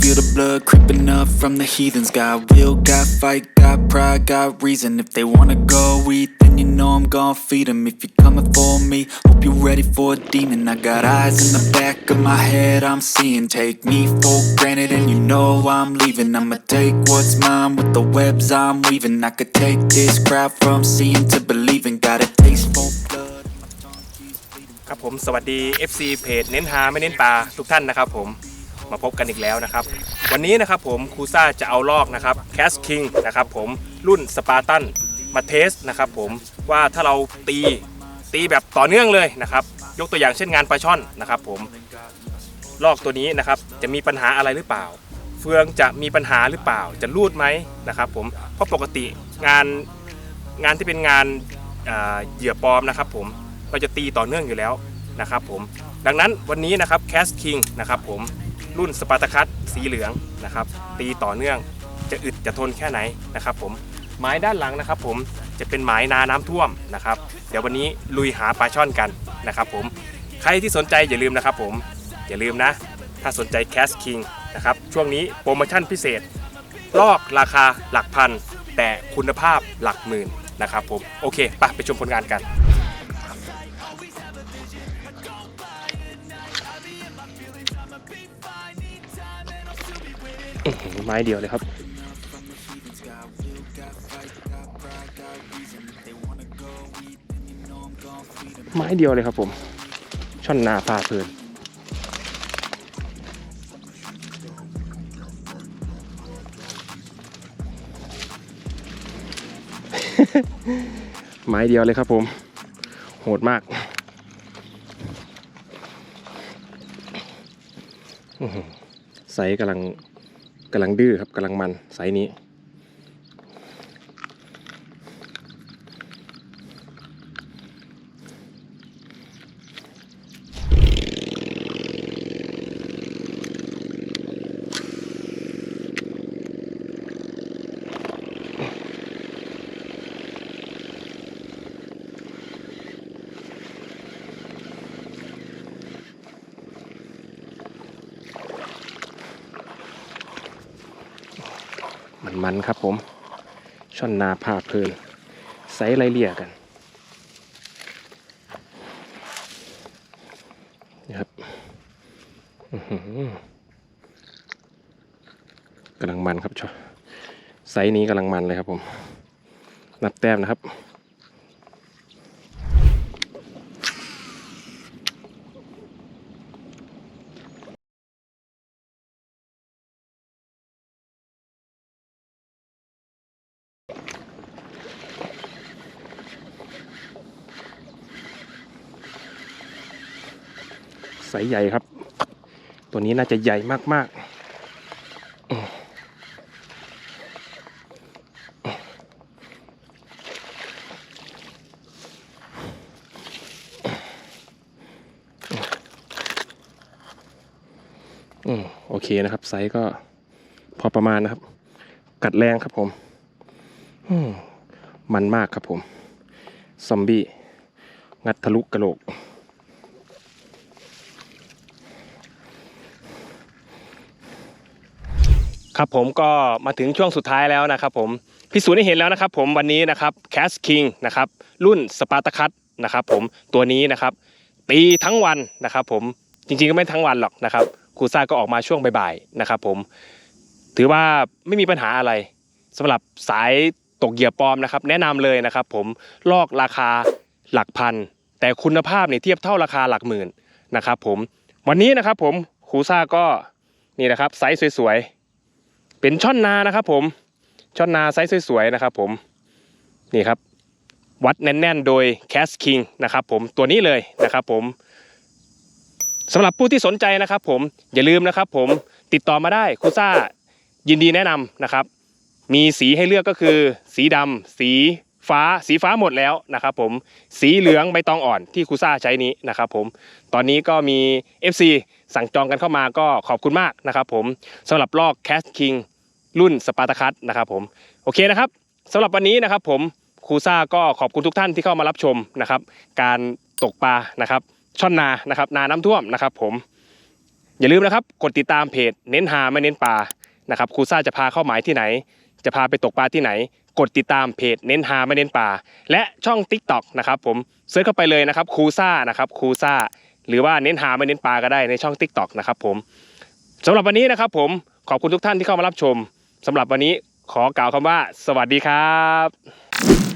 feel the blood creeping up from the heathens. Got will, got fight, got pride, got reason. If they wanna go eat, then you know I'm gon' feed 'em. If you're coming for me, hope you're ready for a demon. I got eyes in the back of my head, I'm seeing. Take me for granted, and you know I'm leaving. I'ma take what's mine with the webs I'm weaving. I could take this crowd from seeing to believing. Got a taste for blood. and my tongue keeps bleeding. ครับผมสวัสดี FC เพจเน้นหาไม่เน้นปลาทุกท่านนะครับผม มาพบกันอีกแล้วนะครับ วันนี้นะครับผมครูซ่าจะเอาลอกนะครับแคสคิงนะครับผมรุ่นสปาร์ตันมาเทสนะครับผมว่าถ้าเราตีตีแบบต่อเนื่องเลยนะครับยกตัวอย่างเช่นงานปลาช่อนนะครับผมลอกตัวนี้นะครับจะมีปัญหาอะไรหรือเปล่า เฟืองจะมีปัญหาหรือเปล่า จะรูดไหมนะครับผมเพราะปกติงานงานที่เป็นงานเหยื่อปลอมนะครับผมเราจะตีต่อเนื่องอยู่แล้วนะครับผมดังนั้นวันนี้นะครับแคสคิงนะครับผม รุ่นสปาร์ตาคัสสีเหลืองนะครับตีต่อเนื่องจะอึดจะทนแค่ไหนนะครับผมไม้ด้านหลังนะครับ ผมจะเป็นไม้นาน้ำท่วมนะครับ เดี๋ยววันนี้ลุยหาปลาช่อนกันนะครับ ผมใครที่สนใจอย่าลืมนะครับ ผมอย่าลืมนะ ถ้าสนใจแคสคิงนะครับช่วงนี้โปรโมชั่นพิเศษ ลอกราคาหลักพัน แต่คุณภาพหลักหมื่นนะครับผมโอเคไปไปชมผลงานกัน ไม้เดียวเลยครับ ไม้เดียวเลยครับผม ช่อนนาพาเพลินไม้เดียวเลยครับผม โหดมากอื้อหือไซส์กำลัง กำลังดื้อครับกำลังมันไซส์นี้ มันมันๆครับผม ช่อนนาพาเพลินไซส์ไรเลี่ยกันนะครับกำลังมันครับชอไซส์นี้กำลังมันเลยครับผม นับแต้มนะครับ ไซส์ใหญ่ครับ ตัวนี้น่าจะใหญ่มากๆอืมโอเคนะครับ ไซส์ก็พอประมาณนะครับ กัดแรงครับผมมันมากครับผม ซอมบี้ งัดทะลุกระโหลก ครับผมก็มาถึงช่วงสุดท้ายแล้วนะครับผมพิสูจน์ให้เห็นแล้วนะครับผมวันนี้นะครับแคสคิงนะครับรุ่นสปาร์ตาคัสนะครับผมตัวนี้นะครับตีทั้งวันนะครับผมจริงๆก็ไม่ทั้งวันหรอกนะครับครูซ่าก็ออกมาช่วงบ่ายๆนะครับผมถือว่าไม่มีปัญหาอะไรสำหรับสายตกเหยื่อปลอมนะครับ แนะนำเลยนะครับผมลอกราคาหลักพัน แต่คุณภาพเนี่ยเทียบเท่าราคาหลักหมื่นนะครับผมวันนี้นะครับผมครูซ่าก็นี่นะครับไซส์สวยๆ เป็นช่อนนานะครับ ผมช่อนนาไซส์สวยๆนะครับผมนี่ครับ วัดแน่นๆ โดย Cash King นะครับผมตัวนี้เลยนะครับผมสำหรับผู้ที่สนใจนะครับผมอย่าลืมนะครับ ผมติดต่อมาได้คูซ่ายินดีแนะนำนะครับ มีสีให้เลือกก็คือ สีดำสีฟ้าสีฟ้าหมดแล้วนะครับผมสีเหลืองใบตองอ่อนที่คูซ่าใช้นี้นะครับผมตอนนี้ก็มี FC สั่งจองกันเข้ามาก็ขอบคุณมากนะครับผมสำหรับลอก Cash King รุ่นสปาร์ตาคัสนะครับผมโอเคนะครับสำหรับวันนี้นะครับผมครูซ่าก็ขอบคุณทุกท่านที่เข้ามารับชมนะครับ การตกปลานะครับช่อนนานะครับนาน้ำท่วมนะครับผมอย่าลืมนะครับกดติดตามเพจเน้นหาไม่เน้นปลานะครับครูซ่าจะพาเข้าหมายที่ไหน จะพาไปตกปลาที่ไหน กดติดตามเพจเน้นหาไม่เน้นปลาและช่อง Tik t o อกนะครับผมเซิร์ชเข้าไปเลยนะครับครูซ่านะครับครูซ่า หรือว่าเน้นหาไม่เน้นปลาก็ได้ในช่อง Tik t o อกนะครับผมสำหรับวันนี้นะครับผมขอบคุณทุกท่านที่เข้ามารับชม สำหรับวันนี้ขอกล่าวคำว่า สวัสดีครับ